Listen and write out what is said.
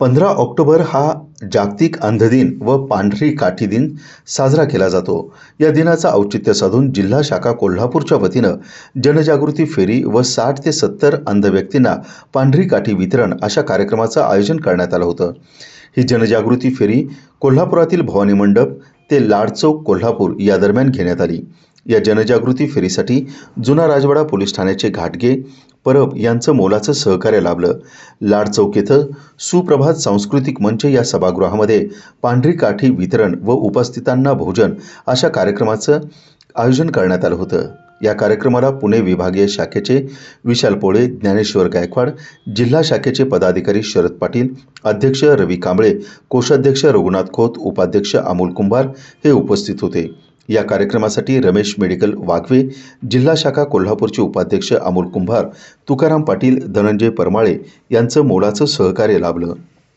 पंधरा ऑक्टोबर हा जागतिक अंधदिन व पांढरी काठी दिन साजरा केला जातो. या दिनाचं औचित्य साधून जिल्हा शाखा कोल्हापूरच्या वतीनं जनजागृती फेरी व साठ ते सत्तर अंध व्यक्तींना पांढरी काठी वितरण अशा कार्यक्रमाचं आयोजन करण्यात आलं होतं. ही जनजागृती फेरी कोल्हापुरातील भवानी मंडप ते लाडचौक कोल्हापूर या दरम्यान घेण्यात आली. या जनजागृती फेरीसाठी जुना राजवाडा पोलीस ठाण्याचे घाटगे परब यांचं मोलाचं सहकार्य लाभलं. लाडचौक येथं सुप्रभात सांस्कृतिक मंच या सभागृहामध्ये पांढरी काठी वितरण व उपस्थितांना भोजन अशा कार्यक्रमाचं आयोजन करण्यात आलं होतं. या कार्यक्रमाला पुणे विभागीय शाखेचे विशाल पोळे ज्ञानेश्वर गायकवाड जिल्हा शाखेचे पदाधिकारी शरद पाटील अध्यक्ष रवी कांबळे कोषाध्यक्ष रघुनाथ खोत उपाध्यक्ष अमोल कुंभार हे उपस्थित होते. या कार्यक्रमासाठी रमेश मेडिकल वाघवे जिल्हा शाखा कोल्हापूरचे उपाध्यक्ष अमोल कुंभार तुकाराम पाटील धनंजय परमाळे यांचं मोलाचं सहकार्य लाभलं.